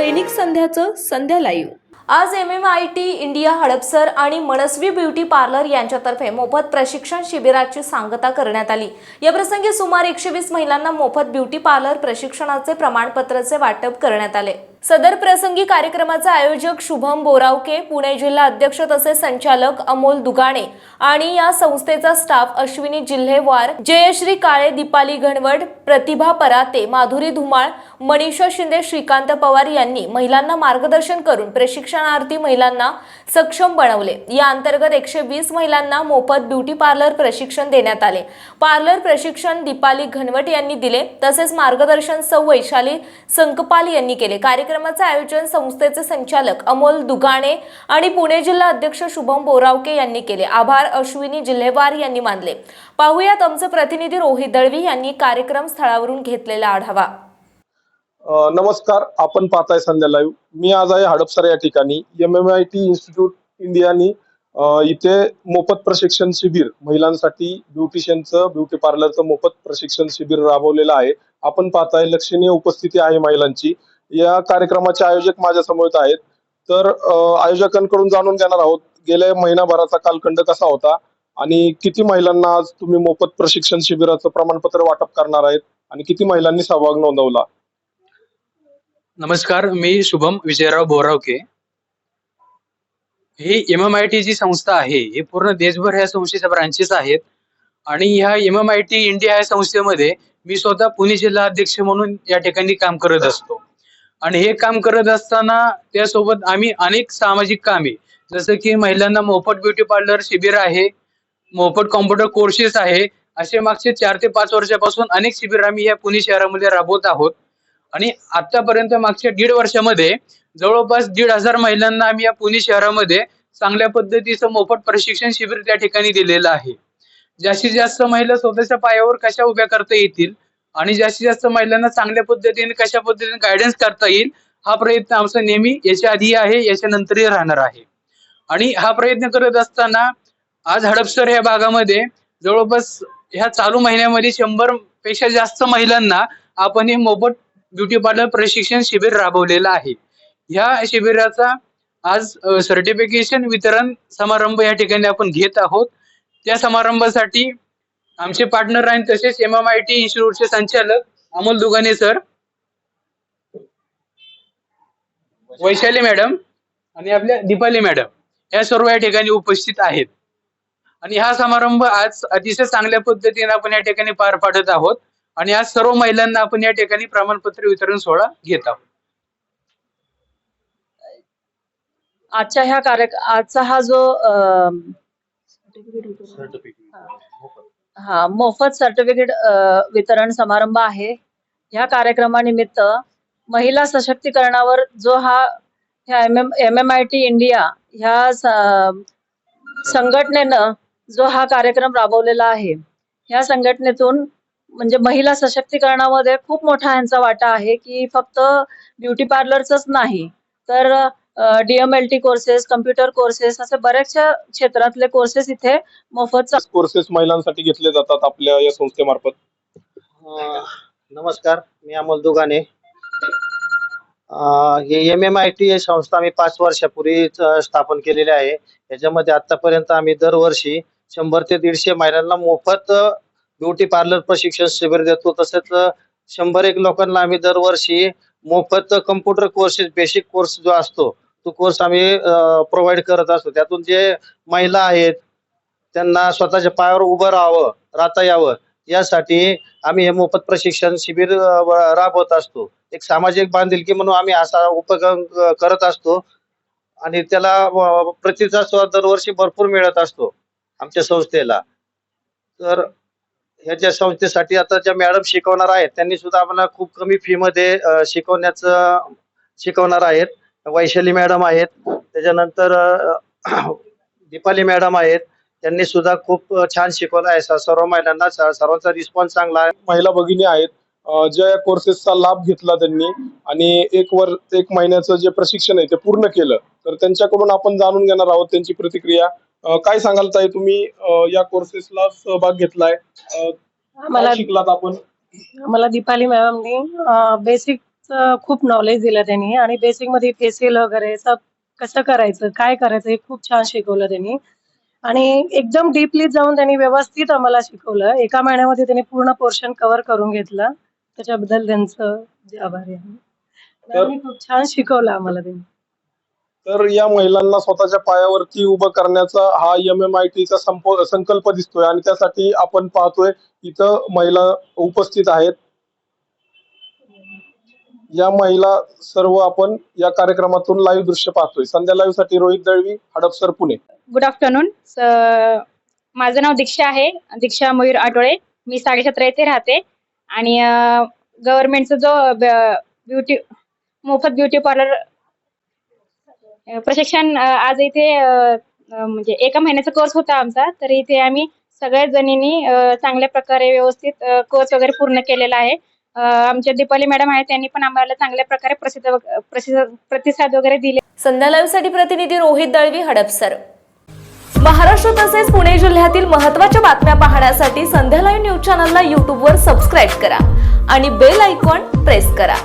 दैनिक संध्याचं संध्या लाईव्ह आज M M I T India Hadapsar आणि मनस्वी ब्युटी पार्लर यांच्यातर्फे मोफत प्रशिक्षण शिबिराची सांगता करण्यात आली. या प्रसंगी सुमारे एकशे वीस महिलांना मोफत ब्युटी पार्लर प्रशिक्षणाचे प्रमाणपत्राचे वाटप करण्यात आले. सदर प्रसंगी कार्यक्रमाचा आयोजक शुभम बोरावके पुणे जिल्हा अध्यक्ष तसेच संचालक अमोल दुगाणे आणि या संस्थेचा स्टाफ अश्विनी जिल्हेवार जयश्री काळे दीपाली घनवट प्रतिभा पराते माधुरी धुमाळ मनीषा शिंदे श्रीकांत पवार यांनी महिलांना मार्गदर्शन करून प्रशिक्षणार्थी महिलांना सक्षम बनवले. या अंतर्गत एकशे वीस महिलांना मोफत ब्युटी पार्लर प्रशिक्षण देण्यात आले. पार्लर प्रशिक्षण दीपाली घनवट यांनी दिले तसेच मार्गदर्शन सौ वैशाली संकपाल यांनी केले. कार्यक्रमाचं आयोजन संस्थेचे संचालक अमोल दुगाणे आणि पुणे जिल्हा अध्यक्ष शुभम बोरावके यांनी केले. आभार अश्विनी जिल्हेवार यांनी मानले. पाहुयात आमचे प्रतिनिधी रोहित दळवी यांनी कार्यक्रम स्थळावरून घेतलेला आढावा. नमस्कार. आपण पाहताय संध्या लाईव्ह मी आज आहे हडपसर या ठिकाणी. M M I T institute इंडियानी इथे मोफत प्रशिक्षण शिबिर महिलांसाठी ब्युटिशियनचं ब्युटी पार्लरचं मोफत प्रशिक्षण शिबिर राबवलेलं आहे. आपण पाहताय लक्षणीय उपस्थिती आहे महिलांची. या कार्यक्रमाचे आयोजक माझ्यासमोर आहेत. तर आयोजकांकडून जाणून घेणार आहोत गेल्या महिनाभराचा कालखंड कसा होता आणि किती महिलांना आज तुम्ही मोफत प्रशिक्षण शिबिराचं प्रमाणपत्र वाटप करणार आहेत आणि किती महिलांनी सहभाग नोंदवला? नमस्कार मी शुभम विजयराव बोरावके. ही एम एम आय टी जी संस्था आहे हे पूर्ण देशभर ह्या संस्थेच्या ब्रांचेस आहेत आणि ह्या M M I T India या संस्थेमध्ये मी स्वतः पुणे जिल्हा अध्यक्ष म्हणून या ठिकाणी काम करत असतो. आणि हे काम करत असताना त्यासोबत आम्ही अनेक सामाजिक कामे जसं की महिलांना मोफत ब्युटी पार्लर शिबिर आहे मोफत कॉम्प्युटर कोर्सेस आहे असे मागचे चार ते पाच वर्षापासून अनेक शिबिर आम्ही या पुणे शहरामध्ये राबवत आहोत. आणि आतापर्यंत मागच्या दीड वर्षामध्ये जवळपास दीड हजार महिलांना आम्ही या पुणे शहरामध्ये चांगल्या पद्धतीचं मोफत प्रशिक्षण शिबिर त्या ठिकाणी दिलेलं आहे. जास्तीत जास्त महिला स्वतःच्या पायावर कशा उभ्या करता येतील आणि जास्तीत जास्त महिलांना चांगल्या पद्धतीने कशा पद्धतीने गायडन्स करता येईल हा प्रयत्न आमचा नेहमी याच्या आधी आहे याच्या नंतरही राहणार आहे. आणि हा प्रयत्न करत असताना आज हडपसर या भागामध्ये जवळपास ह्या चालू महिन्यामध्ये शंभरपेक्षा जास्त महिलांना आपण हे मोफत ब्युटी पार्लर प्रशिक्षण शिबिर राबवलेलं आहे. ह्या शिबिराचा आज सर्टिफिकेशन वितरण समारंभ या ठिकाणी आपण घेत आहोत. त्या समारंभासाठी आमचे पार्टनर आहेत तसेच एम एम आय टी इन्स्टिट्यूटचे संचालक अमोल दुगाने सर वैशाली मॅडम आणि आपल्या दीपाली मॅडम या सर्व या ठिकाणी उपस्थित आहेत. आणि हा समारंभ आज अतिशय चांगल्या पद्धतीने आपण या ठिकाणी पार पाडत आहोत. आणि आज सर्व महिलांना आपण या ठिकाणी प्रमाणपत्र वितरण सोहळा घेत आहोत. आजच्या ह्या कार्य आजचा हा जो अम, हा मोफत सर्टिफिकेट वितरण समारंभ आहे. ह्या कार्यक्रमानिमित्त महिला सशक्तीकरणावर जो हा ह्या M M I T India ह्या संघटनेनं जो हा कार्यक्रम राबवलेला आहे ह्या संघटनेतून म्हणजे महिला सशक्तीकरणामध्ये खूप मोठा ह्यांचा वाटा आहे की फक्त ब्युटी पार्लरच नाही तर डीएमएलटी कोर्सेस कम्प्युटर कोर्सेस असे बऱ्याचशा क्षेत्रातले कोर्सेस इथे मोफत कोर्सेस महिलांसाठी घेतले जातात आपल्या या संस्थेमार्फत. नमस्कार मी अमोल दुगाने. हे एम एम आय टी ही संस्था आम्ही पाच वर्षापूर्वीच अं, स्थापन केलेली आहे. याच्यामध्ये आतापर्यंत आम्ही दरवर्षी शंभर ते दीडशे महिलांना मोफत ब्युटी पार्लर प्रशिक्षण शिबिर देतो. तसेच शंभर एक लोकांना आम्ही दरवर्षी मोफत कम्प्युटर कोर्सेस बेसिक कोर्स जो असतो तो कोर्स आम्ही प्रोव्हाइड करत असतो. त्यातून जे महिला आहेत त्यांना स्वतःच्या पायावर उभं राहावं राहता यावं. यासाठी आम्ही हे मोफत प्रशिक्षण शिबिर राबवत असतो. एक सामाजिक बांधिलकी म्हणून आम्ही असा उपक्रम करत असतो. आणि त्याला प्रतिसाद दरवर्षी भरपूर मिळत असतो आमच्या संस्थेला. तर ह्याच्या संस्थेसाठी आता ज्या मॅडम शिकवणार आहेत त्यांनी सुद्धा आम्हाला खूप कमी फी मध्ये शिकवण्याचं शिकवणार आहेत. वैशाली मॅडम आहेत. त्याच्यानंतर दीपाली मॅडम आहेत. त्यांनी सुद्धा खूप छान शिकवलं आहे. सर्व महिलांना सर्वांचा रिस्पॉन्स चांगला आहे. महिला भगिनी आहेत. ज्या या कोर्सेसचा लाभ घेतला त्यांनी आणि एक वर एक महिन्याचं जे प्रशिक्षण आहे ते पूर्ण केलं. तर त्यांच्याकडून आपण जाणून घेणार आहोत त्यांची प्रतिक्रिया. काय सांगाल ताई तुम्ही? या कोर्सेसला सहभाग घेतलाय. मला शिकलात आपण? मला दीपाली मॅडमनी बेसिक खूप नॉलेज दिलं त्यांनी आणि बेसिकमध्ये फेशियल वगैरे सब कसं करायचं काय करायचं हे खूप छान शिकवलं त्यांनी. आणि एकदम डीपली जाऊन त्यांनी व्यवस्थित आम्हाला शिकवलं. एका महिन्यामध्ये त्यांनी पूर्ण पोर्शन कव्हर करून घेतलं. त्याच्याबद्दल त्यांचं जे आभारी आहे. खूप छान शिकवलं आम्हाला त्यांनी. तर या महिलांना स्वतःच्या पायावरती उभं करण्याचा हा एम एम आय टीचा संकल्प दिसतोय आणि त्यासाठी आपण पाहतोय इथं महिला उपस्थित आहेत. या महिला सर्व आपण या कार्यक्रमातून लाईव्ह दृश्य पाहतोय. संध्या लाईव्हसाठी रोहित दळवी हडपसर पुणे. गुड आफ्टरनून माझं नाव दीक्षा आहे. दीक्षा मयूर आठवळे. मी साडेसतरा येथे राहते. आणि गव्हर्नमेंटचा जो ब्युटी मोफत ब्युटी पार्लर प्रशिक्षण आज इथे म्हणजे एका महिन्याचा कोर्स होता आमचा. तर इथे आम्ही सगळ्या जणींनी चांगल्या प्रकारे व्यवस्थित कोर्स वगैरे पूर्ण केलेला आहे. आमच्या दीपाली मॅडम आहेत त्यांनी पण आम्हाला चांगल्या प्रकारे प्रसिद्ध प्रतिसाद वगैरे दिले. संध्या लाईव्हसाठी प्रतिनिधी रोहित दळवी हडपसर. महाराष्ट्र तसेच पुणे जिल्ह्यातील महत्त्वाच्या बातम्या पाहण्यासाठी संध्या लाईव्ह न्यूज चॅनलला यूट्यूबवर सबस्क्राईब करा आणि बेल आयकॉन प्रेस करा.